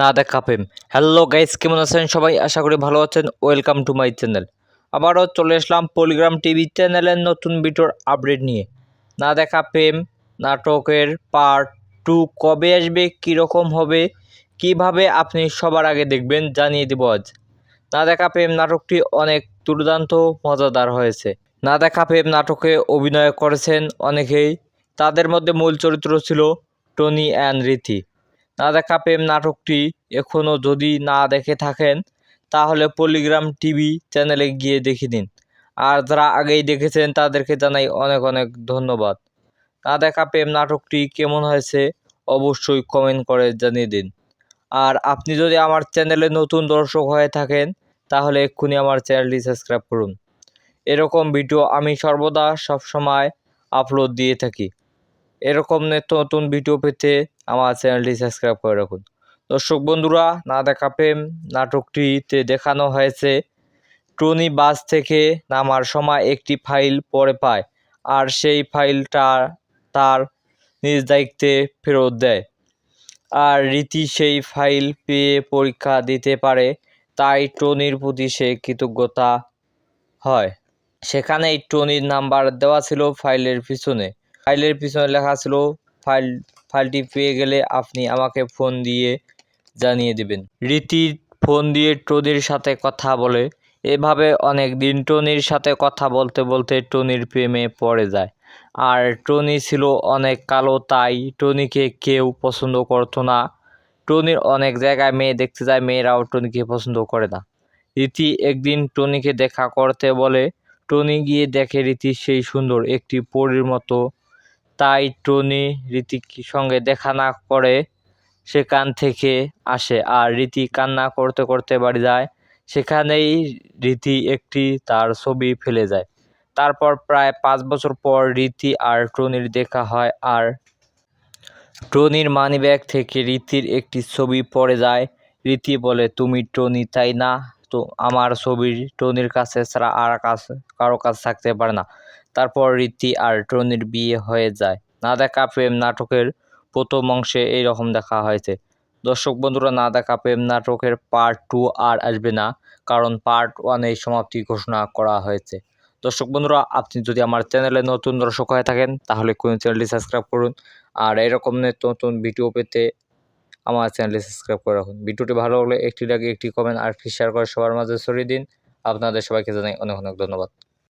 না দেখ। কাপেম hello guys কেমন আছেন সবাই? আশা করি ভালো আছেন। ওয়েলকাম টু মাই চ্যানেল আবারও চলে আসলাম পলিগ্রাম টিভি চ্যানেলের নতুন ভিডিওর আপডেট নিয়ে। না দেখা পেম নাটকের পার্ট টু কবে আসবে, কীরকম হবে, কীভাবে আপনি সবার আগে দেখবেন জানিয়ে দেব আজ। না দেখা প্রেম নাটকটি অনেক দুর্দান্ত, মজাদার হয়েছে। না দেখা প্রেম নাটকে অভিনয় করেছেন অনেকেই, তাদের মধ্যে মূল চরিত্র ছিল টনি অ্যান্ড রীতি না দেখা প্রেম নাটকটি এখনও যদি না দেখে থাকেন, তাহলে পলিগ্রাম টিভি চ্যানেলে গিয়ে দেখে নিন। আর যারা আগেই দেখেছেন, তাদেরকে জানাই অনেক অনেক ধন্যবাদ। না দেখা প্রেম নাটকটি কেমন হয়েছে অবশ্যই কমেন্ট করে জানিয়ে দিন। আর আপনি যদি আমার চ্যানেলে নতুন দর্শক হয়ে থাকেন, তাহলে এক্ষুনি আমার চ্যানেলটি সাবস্ক্রাইব করুন। এরকম ভিডিও আমি সর্বদা সবসময় আপলোড দিয়ে থাকি। এরকম নিত্য নতুন ভিডিও পেতে আমার চ্যানেলটি সাবস্ক্রাইব করে রাখুন। দর্শক বন্ধুরা, না দেখা প্রেম নাটকটিতে দেখানো হয়েছে। টনি বাস থেকে নামার সময় একটি ফাইল পরে পায়, আর সেই ফাইলটা তার নিজ দায়িত্বে ফেরত দেয়। আর রীতি সেই ফাইল পেয়ে পরীক্ষা দিতে পারে, তাই টনির প্রতি সে কৃতজ্ঞতা হয়। সেখানেই টনির নাম্বার দেওয়া ছিল ফাইলের পিছনে। ফাইলের পিছনে লেখা ছিল, ফাইল, ফাইলটি পেয়ে গেলে আপনি আমাকে ফোন দিয়ে জানিয়ে দেবেন। রীতি ফোন দিয়ে টনির সাথে কথা বলে। এভাবে অনেক দিন টনির সাথে কথা বলতে বলতে টনির প্রেমে পড়ে যায়। আর টনি ছিল অনেক কালো, তাই টনিকে কেউ পছন্দ করতো না। টনির অনেক জায়গায় মেয়ে দেখতে যায়, মেয়েরাও টনিকে পছন্দ করে না। রীতি একদিন টনিকে দেখা করতে বলে, টনি গিয়ে দেখে রীতি সেই সুন্দর একটি পরীর মতো। তাই টনি রীতির সঙ্গে দেখা না করে সেখান থেকে আসে আর রীতি কান্না করতে করতে বাড়ি যায়। সেখানেই রীতি একটি তার ছবি ফেলে যায়। তারপর প্রায় পাঁচ বছর পর রীতি আর টনির দেখা হয় আর টনির মানিব্যাগ থেকে রীতির একটি ছবি পড়ে যায়। রীতি বলে, তুমি টনি, তাই না? তো আমার ছবি টনির কাছে ছাড়া আর কাছে, কারও কাছে থাকতে পারে না। তারপর রীতি আর টনির বিয়ে হয়ে যায়। না দেখা প্রেম নাটকের প্রথম অংশে এইরকম দেখা হয়েছে। দর্শক বন্ধুরা, না দেখা প্রেম নাটকের পার্ট টু আর আসবে না, কারণ পার্ট ওয়ানে সমাপ্তি ঘোষণা করা হয়েছে। দর্শক বন্ধুরা, আপনি যদি আমার চ্যানেলে নতুন দর্শক হয়ে থাকেন, তাহলে কোন চ্যানেলটি সাবস্ক্রাইব করুন। আর এরকম নতুন ভিডিও পেতে আমার চ্যানেলটি সাবস্ক্রাইব করে রাখুন। ভিডিওটি ভালো হলে একটি লাগে একটি কমেন্ট আর একটি শেয়ার করে সবার মাঝে ছড়িয়ে দিন। আপনাদের সবাইকে জানাই অনেক অনেক ধন্যবাদ।